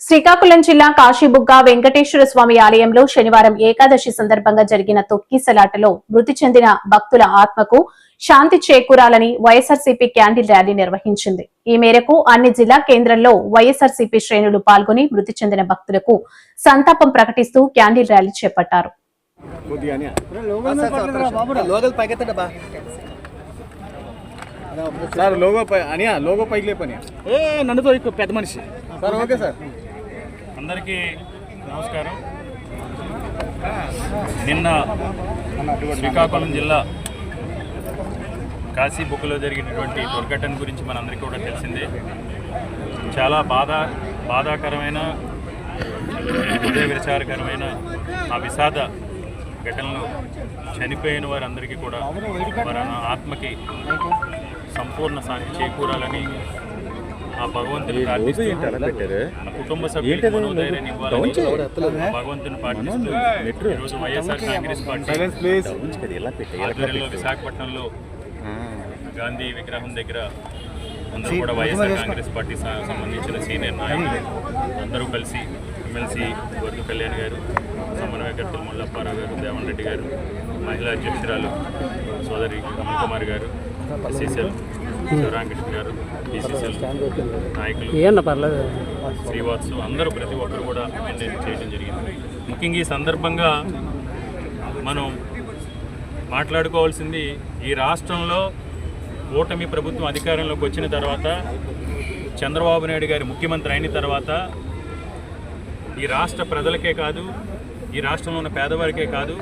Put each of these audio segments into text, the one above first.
శ్రీకాకుళం జిల్లా కాశీబుగ్గ వెంకటేశ్వర స్వామి ఆలయంలో శనివారం ఏకాదశి సందర్భంగా జరిగిన తొక్కిసలాటలో మృతి చెందిన భక్తుల ఆత్మకు శాంతి చేకూరాలని వైఎస్ఆర్సీపీ క్యాండిల్ ర్యాలీ నిర్వహించింది. ఈ మేరకు అన్ని జిల్లా కేంద్రంలో వైఎస్ఆర్సీపీ శ్రేణులు పాల్గొని మృతి చెందిన భక్తులకు సంతాపం ప్రకటిస్తూ క్యాండిల్ ర్యాలీ చేపట్టారు. సార్ లోగో పై అనియా లోగో పైకి లేపని ఏ నన్నుతో పెద్ద మనిషి. Sir okay sir. అందరికీ నమస్కారం. నిన్న శ్రీకాకుళం జిల్లా కాశీ బుక్లో జరిగినటువంటి దుర్ఘటన గురించి మనందరికీ కూడా తెలిసిందే. చాలా బాధ బాధాకరమైన హృదయ విచారకరమైన ఆ విషాద ఘటనలో చనిపోయిన వారందరికీ కూడా వారి ఆత్మకి సంపూర్ణ శాంతి చేకూరాలని ఆ భగవంతుని ప్రార్థిస్తూ కుటుంబ సభ్యులకు మనోధైర్యాన్ని ఇవ్వాలని ఆ భగవంతుని ప్రార్థిస్తూ ఈరోజు వైఎస్ఆర్ కాంగ్రెస్ పార్టీ ఆధ్వర్యంలో విశాఖపట్నంలో గాంధీ విగ్రహం దగ్గర అందరూ కూడా వైఎస్ఆర్ కాంగ్రెస్ పార్టీ సంబంధించిన సీనియర్ నాయకులు అందరూ కలిసి ఎమ్మెల్సీ వర్గ కళ్యాణ్ గారు సమన్వయకర్తలు ముల్లప్పారావు గారు దేవన్ రెడ్డి గారు మహిళా అధ్యక్షురాలు సోదరి కమల్ కుమార్ గారు ఎస్సీసీఎల్ శివరామకృష్ణ గారు బీసీసీఎల్ నాయకులు శ్రీవాత్సు అందరూ ప్రతి ఒక్కరు కూడా మెయింటైన్ చేయడం జరిగింది. ముఖ్యంగా ఈ సందర్భంగా మనం మాట్లాడుకోవాల్సింది ఈ రాష్ట్రంలో కూటమి ప్రభుత్వం అధికారంలోకి వచ్చిన తర్వాత చంద్రబాబు నాయుడు గారి ముఖ్యమంత్రి అయిన తర్వాత ఈ రాష్ట్ర ప్రజలకే కాదు ఈ రాష్ట్రంలో ఉన్న పేదవారికే కాదు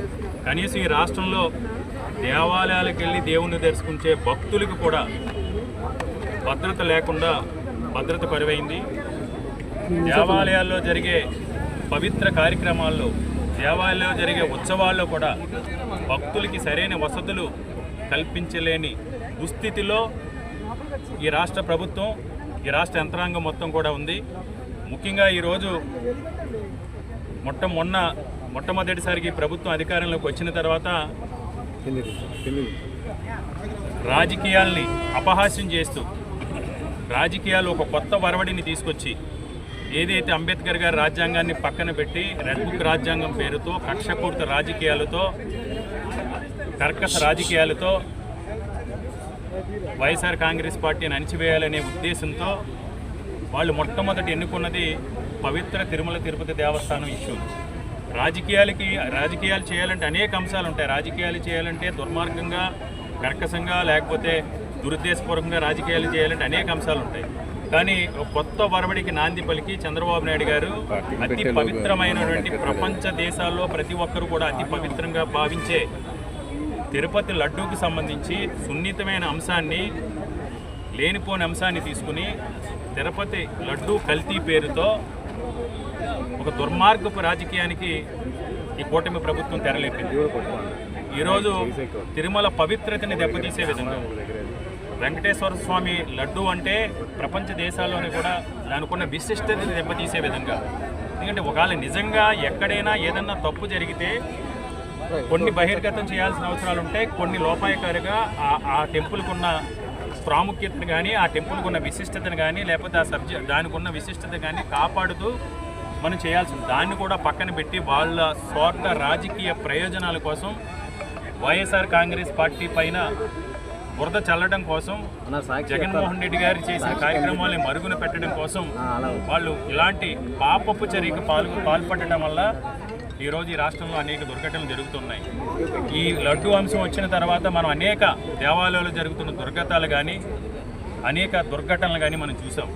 కనీసం ఈ రాష్ట్రంలో దేవాలయాలకు వెళ్ళి దేవుణ్ణి దర్శించే భక్తులకు కూడా భద్రత లేకుండా భద్రత కరువైంది దేవాలయాల్లో జరిగే పవిత్ర కార్యక్రమాల్లో దేవాలయాల్లో జరిగే ఉత్సవాల్లో కూడా భక్తులకి సరైన వసతులు కల్పించలేని దుస్థితిలో ఈ రాష్ట్ర ప్రభుత్వం ఈ రాష్ట్ర యంత్రాంగం మొత్తం కూడా ఉంది. ముఖ్యంగా ఈరోజు మొట్ట మొన్న మొట్టమొదటిసారికి ప్రభుత్వం అధికారంలోకి వచ్చిన తర్వాత రాజకీయాల్ని అపహాస్యం చేస్తూ రాజకీయాలు ఒక కొత్త వరవడిని తీసుకొచ్చి ఏదైతే అంబేద్కర్ గారి రాజ్యాంగాన్ని పక్కన పెట్టి రెడ్ బుక్ రాజ్యాంగం పేరుతో కక్షపూరిత రాజకీయాలతో కర్కశ రాజకీయాలతో వైఎస్ఆర్ కాంగ్రెస్ పార్టీని అణిచివేయాలనే ఉద్దేశంతో వాళ్ళు మొట్టమొదటి ఎన్నుకున్నది పవిత్ర తిరుమల తిరుపతి దేవస్థానం ఇష్యూ. రాజకీయాలకి రాజకీయాలు చేయాలంటే అనేక అంశాలు ఉంటాయి. రాజకీయాలు చేయాలంటే దుర్మార్గంగా కర్కశంగా లేకపోతే దురుద్దేశపూర్వకంగా రాజకీయాలు చేయాలంటే అనేక అంశాలు ఉంటాయి. కానీ కొత్త వరవడికి నాంది పలికి చంద్రబాబు నాయుడు గారు అతి పవిత్రమైనటువంటి ప్రపంచ దేశాల్లో ప్రతి ఒక్కరు కూడా అతి పవిత్రంగా భావించే తిరుపతి లడ్డూకి సంబంధించి సున్నితమైన అంశాన్ని లేనిపోని అంశాన్ని తీసుకుని తిరుపతి లడ్డూ కల్తీ పేరుతో ఒక దుర్మార్గపు రాజకీయానికి ఈ కూటమి ప్రభుత్వం తెరలేపింది. ఈరోజు తిరుమల పవిత్రతని దెబ్బతీసే విధంగా వెంకటేశ్వర స్వామి లడ్డు అంటే ప్రపంచ దేశాల్లోని కూడా దానికున్న విశిష్టతని దెబ్బతీసే విధంగా. ఎందుకంటే ఒకవేళ నిజంగా ఎక్కడైనా ఏదన్నా తప్పు జరిగితే కొన్ని బహిర్గతం చేయాల్సిన అవసరాలు ఉంటాయి కొన్ని లోపాయకారిగా ఆ- టెంపుల్కున్న టెంపుల్కి ఉన్న ప్రాముఖ్యతను కానీ ఆ టెంపుల్కి ఉన్న విశిష్టతను కానీ లేకపోతే ఆ సబ్జె దానికి ఉన్న విశిష్టత కానీ కాపాడుతూ మనం చేయాల్సింది. దాన్ని కూడా పక్కన పెట్టి వాళ్ళ స్వార్థ రాజకీయ ప్రయోజనాల కోసం వైఎస్ఆర్ కాంగ్రెస్ పార్టీ పైన బురద చల్లడం కోసం జగన్మోహన్ రెడ్డి గారు చేసిన కార్యక్రమాల్ని మరుగున పెట్టడం కోసం వాళ్ళు ఇలాంటి పాపపు చర్యకు పాల్గొ పాల్పడటం వల్ల ఈరోజు ఈ రాష్ట్రంలో అనేక దుర్ఘటనలు జరుగుతున్నాయి. ఈ లడ్డు అంశం వచ్చిన తర్వాత మనం అనేక దేవాలయాలు జరుగుతున్న దుర్గతాలు కానీ అనేక దుర్ఘటనలు కానీ మనం చూసాం.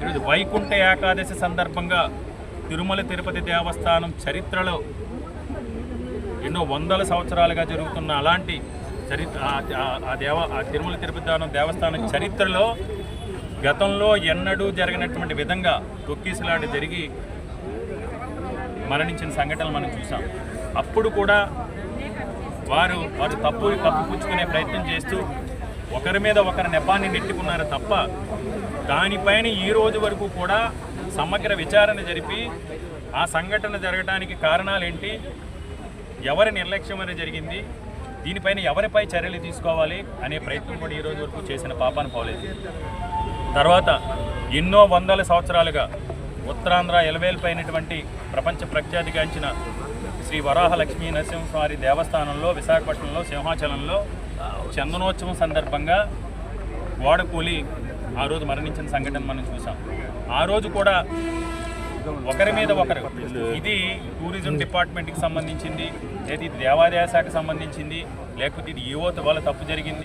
ఈరోజు వైకుంఠ ఏకాదశి సందర్భంగా తిరుమల తిరుపతి దేవస్థానం చరిత్రలో ఎన్నో వందల సంవత్సరాలుగా జరుగుతున్న అలాంటి చరిత్ర ఆ- దేవ ఆ తిరుమల తిరుపతి దేవ- దేవస్థానం చరిత్రలో గతంలో ఎన్నడూ జరిగినటువంటి విధంగా తొక్కిసలాట జరిగి మరణించిన సంఘటనలు మనం చూసాం. అప్పుడు కూడా వారు వారు తప్పు కప్పిపుచ్చుకునే ప్రయత్నం చేస్తూ ఒకరి మీద ఒకరి నెపాన్ని నెట్టుకున్నారు తప్ప దానిపైన ఈ రోజు వరకు కూడా సమగ్ర విచారణ జరిపి ఆ సంఘటన జరగడానికి కారణాలేంటి? ఎవరి నిర్లక్ష్యం అనేది జరిగింది? దీనిపైన ఎవరిపై చర్యలు తీసుకోవాలి అనే ప్రయత్నం కూడా ఈ రోజు వరకు చేసిన పాపాను పోలేదు తర్వాత ఎన్నో వందల సంవత్సరాలుగా ఉత్తరాంధ్ర ఎలవేల్పైనటువంటి ప్రపంచ ప్రఖ్యాతిగాంచిన శ్రీ వరాహ లక్ష్మీ నరసింహస్వామి దేవస్థానంలో విశాఖపట్నంలో సింహాచలంలో చందనోత్సవం సందర్భంగా గోడ కూలి ఆ రోజు మరణించిన సంఘటన మనం చూసాం. ఆ రోజు కూడా ఒకరి మీద ఒకరు. ఇది టూరిజం డిపార్ట్మెంట్కి సంబంధించింది లేదా ఇది దేవాదాయ శాఖకు సంబంధించింది లేకపోతే ఇది యువత వల్ల తప్పు జరిగింది.